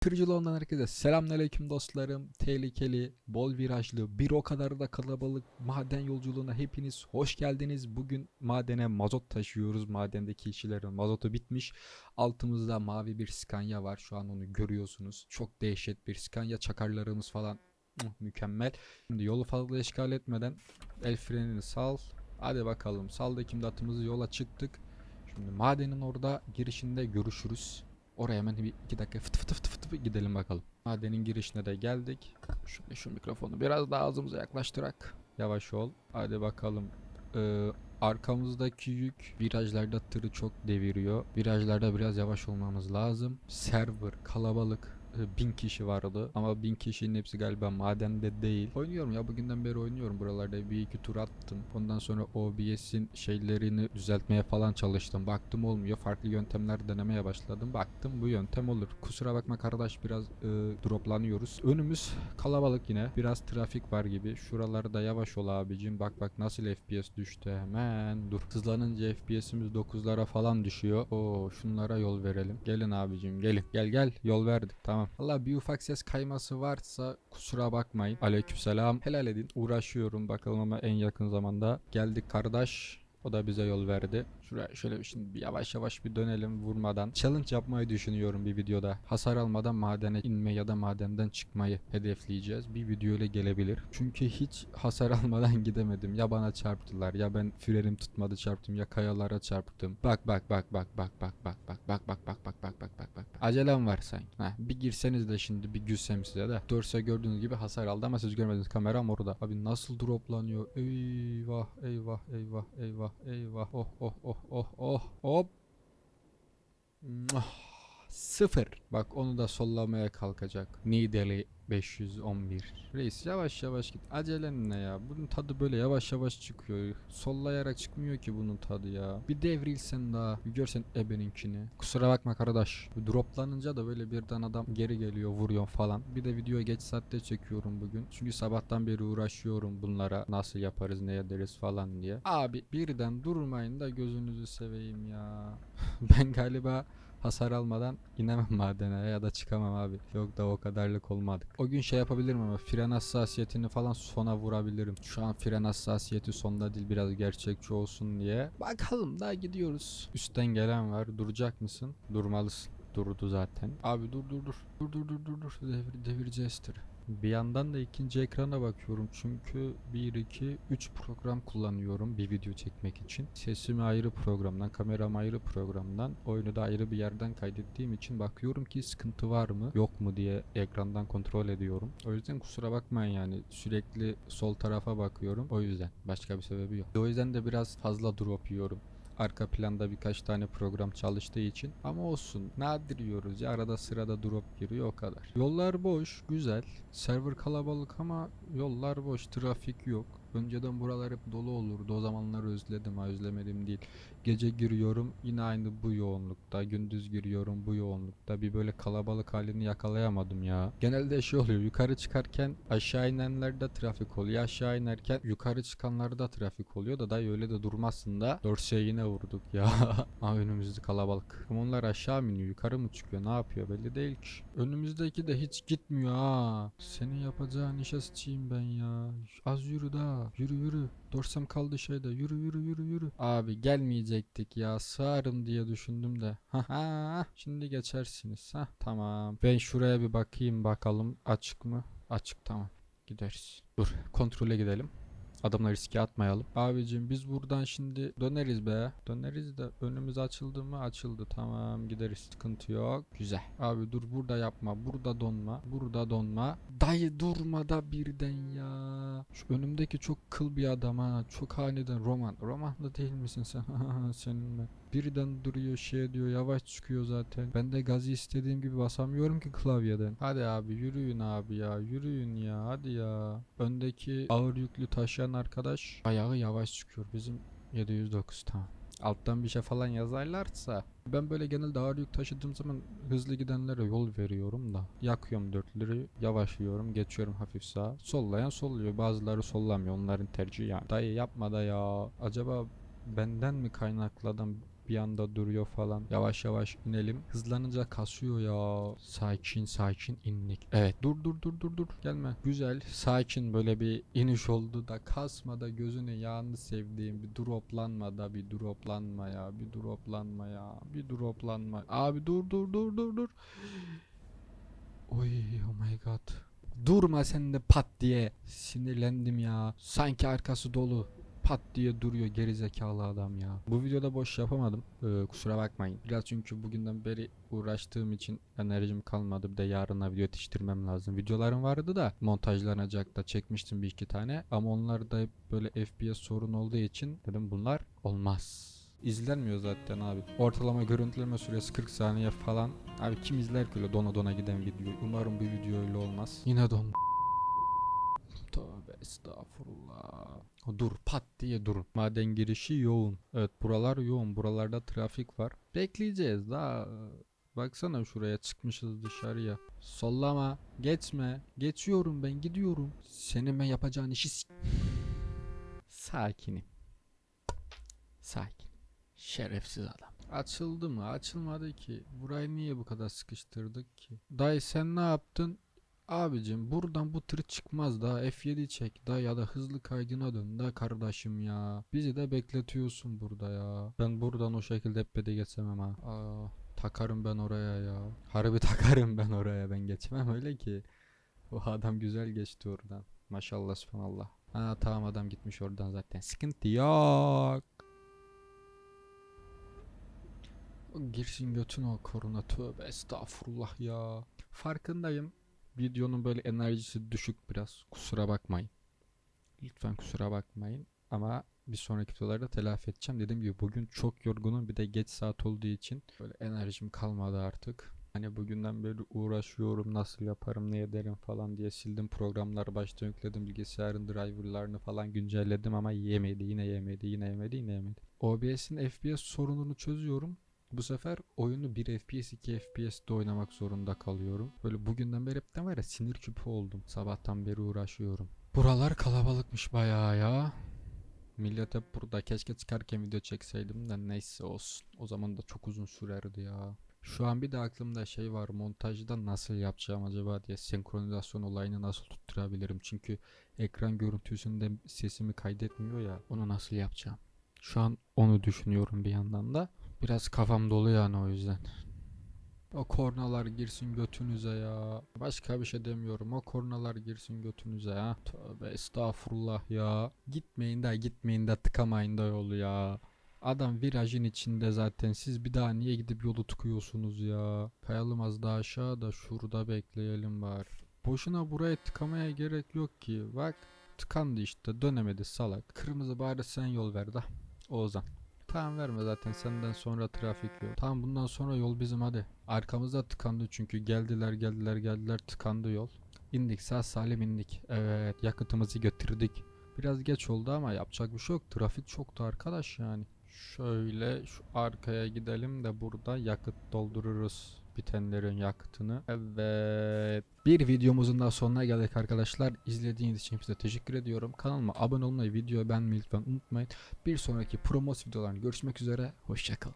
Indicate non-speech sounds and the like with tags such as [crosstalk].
Kırıcılı ondan herkese selamünaleyküm dostlarım. Tehlikeli, bol virajlı, bir o kadar da kalabalık maden yolculuğuna hepiniz hoş geldiniz. Bugün madene mazot taşıyoruz. Madendeki işçilerin mazotu bitmiş. Altımızda mavi bir Scania var. Şu an onu görüyorsunuz. Çok dehşet bir Scania. Çakarlarımız falan mükemmel. Şimdi yolu fazla işgal etmeden el frenini sal. Hadi bakalım. Saldı kimdatımızı yola çıktık. Şimdi madenin orada girişinde görüşürüz. Oraya hemen bir iki dakika fıtı fıtı fıtı fıtı gidelim bakalım. Madenin girişine de geldik. Şöyle şu mikrofonu biraz daha ağzımıza yaklaştırak. Yavaş ol. Hadi bakalım. Ee, arkamızdaki yük virajlarda tırı çok deviriyor. Virajlarda biraz yavaş olmamız lazım. Server kalabalık. Ee, Bin kişi vardı ama bin kişinin hepsi galiba madende değil. Oynuyorum ya bugünden beri oynuyorum buralarda bir iki tur attım. Ondan sonra OBS'in şeylerini düzeltmeye falan çalıştım. Baktım olmuyor. Farklı yöntemler denemeye başladım. Baktım bu yöntem olur. Kusura bakma kardeş biraz e, droplanıyoruz. Önümüz kalabalık yine. Biraz trafik var gibi. Şuralarda yavaş ol abicim. Bak bak nasıl FPS düştü hemen. Dur. Hızlanınca FPS'imiz 9'lara falan düşüyor. Oo şunlara yol verelim. Gelin abicim gelin. Gel gel yol verdik. Tamam. Allah bir ufak ses kayması varsa kusura bakmayın. Aleykümselam. Helal edin. Uğraşıyorum bakalım ama en yakın zamanda geldik kardeş. O da bize yol verdi. Şöyle şimdi bir yavaş yavaş bir dönelim vurmadan. Challenge yapmayı düşünüyorum bir videoda. Hasar almadan madene inme ya da madenden çıkmayı hedefleyeceğiz. Bir video ile gelebilir. Çünkü hiç hasar almadan gidemedim. Ya bana çarptılar ya ben frenim tutmadı çarptım ya kayalara çarptım. Bak bak bak bak bak bak bak bak bak bak bak bak bak bak bak bak. Acelem var sanki. Heh, bir girseniz de şimdi bir gülsem size de. Dorse gördüğünüz gibi hasar aldı ama siz görmediniz kameram orada. Abi nasıl droplanıyor? Eyvah eyvah eyvah eyvah eyvah. Oh oh oh oh oh hop. Sıfır. Bak onu da sollamaya kalkacak. Nideli 511. Reis yavaş yavaş git. Acelen ne ya? Bunun tadı böyle yavaş yavaş çıkıyor. Sollayarak çıkmıyor ki bunun tadı ya. Bir devrilsen daha. Bir görsen ebeninkini. Kusura bakma kardeş. Droplanınca da böyle birden adam geri geliyor vuruyor falan. Bir de videoya geç saatte çekiyorum bugün. Çünkü sabahtan beri uğraşıyorum bunlara. Nasıl yaparız ne ederiz falan diye. Abi birden durmayın da gözünüzü seveyim ya. [laughs] ben galiba hasar almadan inemem madene ya da çıkamam abi. Yok da o kadarlık olmadık. O gün şey yapabilirim ama fren hassasiyetini falan sona vurabilirim. Şu an fren hassasiyeti sonda değil biraz gerçekçi olsun diye. Bakalım daha gidiyoruz. Üstten gelen var. Duracak mısın? Durmalısın. Durdu zaten. Abi dur dur dur. Dur dur dur dur dur. Devir, devireceğiz tırı. Bir yandan da ikinci ekrana bakıyorum çünkü 1 2 3 program kullanıyorum bir video çekmek için. Sesimi ayrı programdan, kameram ayrı programdan, oyunu da ayrı bir yerden kaydettiğim için bakıyorum ki sıkıntı var mı, yok mu diye ekrandan kontrol ediyorum. O yüzden kusura bakmayın yani sürekli sol tarafa bakıyorum. O yüzden başka bir sebebi yok. O yüzden de biraz fazla drop yiyorum arka planda birkaç tane program çalıştığı için ama olsun nadir yiyoruz ya arada sırada drop giriyor o kadar. Yollar boş güzel server kalabalık ama yollar boş trafik yok. Önceden buralar hep dolu olurdu o zamanları özledim ha özlemedim değil. Gece giriyorum yine aynı bu yoğunlukta gündüz giriyorum bu yoğunlukta bir böyle kalabalık halini yakalayamadım ya. Genelde şey oluyor yukarı çıkarken aşağı inenlerde trafik oluyor aşağı inerken yukarı çıkanlarda trafik oluyor da dayı öyle de durmasın da Dorsey'e yine vurduk ya. [laughs] Aa önümüzde kalabalık. Onlar aşağı mı iniyor yukarı mı çıkıyor ne yapıyor belli değil ki. Önümüzdeki de hiç gitmiyor ha. Senin yapacağın işe sıçayım ben ya. Az yürü daha. Yürü yürü. Dorsem kaldı şeyde. Yürü yürü yürü yürü. Abi gelmeyecektik ya. Sığarım diye düşündüm de. Ha. Şimdi geçersiniz. Ha tamam. Ben şuraya bir bakayım bakalım açık mı? Açık tamam. Gideriz. Dur kontrole gidelim. Adamları riske atmayalım. Abicim biz buradan şimdi döneriz be. Döneriz de önümüz açıldı mı? Açıldı. Tamam gideriz. Sıkıntı yok. Güzel. Abi dur burada yapma. Burada donma. Burada donma. Dayı durma da birden ya. Şu önümdeki çok kıl bir adam ha. Çok aniden roman. Roman da değil misin sen? [laughs] Senin ben. Birden duruyor şey diyor yavaş çıkıyor zaten. Ben de gazı istediğim gibi basamıyorum ki klavyeden. Hadi abi yürüyün abi ya yürüyün ya hadi ya. Öndeki ağır yüklü taşıyan arkadaş ayağı yavaş çıkıyor. Bizim 709 tamam. Alttan bir şey falan yazarlarsa ben böyle genelde ağır yük taşıdığım zaman hızlı gidenlere yol veriyorum da yakıyorum dörtleri yavaşlıyorum geçiyorum hafif sağa sollayan solluyor bazıları sollamıyor onların tercihi yani dayı yapma da ya acaba benden mi kaynaklı adam bir anda duruyor falan. Yavaş yavaş inelim. Hızlanınca kasıyor ya. Sakin sakin indik. Evet dur dur dur dur dur gelme. Güzel sakin böyle bir iniş oldu da kasma da gözünü yağını sevdiğim bir droplanma da bir droplanma ya bir droplanma ya bir droplanma. Abi dur dur dur dur dur. Oy oh my god. Durma sen de pat diye. Sinirlendim ya. Sanki arkası dolu. Pat diye duruyor gerizekalı adam ya. Bu videoda boş yapamadım. Ee, kusura bakmayın. Biraz çünkü bugünden beri uğraştığım için enerjim kalmadı. Bir de yarına video yetiştirmem lazım. Videolarım vardı da montajlanacak da çekmiştim bir iki tane. Ama onlar da hep böyle FPS sorun olduğu için dedim bunlar olmaz. İzlenmiyor zaten abi. Ortalama görüntüleme süresi 40 saniye falan. Abi kim izler ki öyle dona dona giden video? Umarım bu video öyle olmaz. Yine don. Estağfurullah. Dur pat diye durun. Maden girişi yoğun. Evet buralar yoğun. Buralarda trafik var. Bekleyeceğiz daha. Baksana şuraya çıkmışız dışarıya. Sollama. Geçme. Geçiyorum ben gidiyorum. Senin ben yapacağın işi Sakinim. Sakin. Şerefsiz adam. Açıldı mı? Açılmadı ki. Burayı niye bu kadar sıkıştırdık ki? Dayı sen ne yaptın? Abicim buradan bu tır çıkmaz daha F7 çek daha ya da hızlı kaydına dön da kardeşim ya. Bizi de bekletiyorsun burada ya. Ben buradan o şekilde hep de geçemem ha. Aa, takarım ben oraya ya. Harbi [laughs] takarım ben oraya ben geçmem öyle ki. O adam güzel geçti oradan. Maşallah subhanallah. Ha tamam adam gitmiş oradan zaten. Sıkıntı yok. Girsin götün o korona tövbe estağfurullah ya. Farkındayım. Videonun böyle enerjisi düşük biraz. Kusura bakmayın. Lütfen kusura bakmayın. Ama bir sonraki videolarda telafi edeceğim. Dediğim gibi bugün çok yorgunum. Bir de geç saat olduğu için böyle enerjim kalmadı artık. Hani bugünden beri uğraşıyorum nasıl yaparım ne ederim falan diye sildim programları baştan yükledim bilgisayarın driverlarını falan güncelledim ama yemedi yine yemedi yine yemedi yine yemedi. OBS'in FPS sorununu çözüyorum. Bu sefer oyunu 1 FPS 2 FPS'de oynamak zorunda kalıyorum. Böyle bugünden beri hepten var ya sinir küpü oldum. Sabahtan beri uğraşıyorum. Buralar kalabalıkmış bayağı ya. Millet hep burada. Keşke çıkarken video çekseydim de neyse olsun. O zaman da çok uzun sürerdi ya. Şu an bir de aklımda şey var. Montajda nasıl yapacağım acaba diye senkronizasyon olayını nasıl tutturabilirim. Çünkü ekran görüntüsünde sesimi kaydetmiyor ya. Onu nasıl yapacağım? Şu an onu düşünüyorum bir yandan da. Biraz kafam dolu yani o yüzden. O kornalar girsin götünüze ya. Başka bir şey demiyorum. O kornalar girsin götünüze ya. Tövbe estağfurullah ya. Gitmeyin de gitmeyin de tıkamayın da yolu ya. Adam virajın içinde zaten. Siz bir daha niye gidip yolu tıkıyorsunuz ya? Kayalım az daha aşağı da şurada bekleyelim var. Boşuna buraya tıkamaya gerek yok ki. Bak tıkandı işte dönemedi salak. Kırmızı bari sen yol ver da. Oğuzhan. Tamam verme zaten senden sonra trafik yok. Tamam bundan sonra yol bizim hadi. Arkamızda tıkandı çünkü geldiler geldiler geldiler tıkandı yol. İndik sağ salim indik. Evet yakıtımızı götürdük. Biraz geç oldu ama yapacak bir şey yok. Trafik çoktu arkadaş yani. Şöyle şu arkaya gidelim de burada yakıt doldururuz bitenlerin yakıtını. Evet. Bir videomuzun daha sonuna geldik arkadaşlar. İzlediğiniz için size teşekkür ediyorum. Kanalıma abone olmayı, videoyu beğenmeyi lütfen unutmayın. Bir sonraki promos videolarını görüşmek üzere. Hoşçakalın.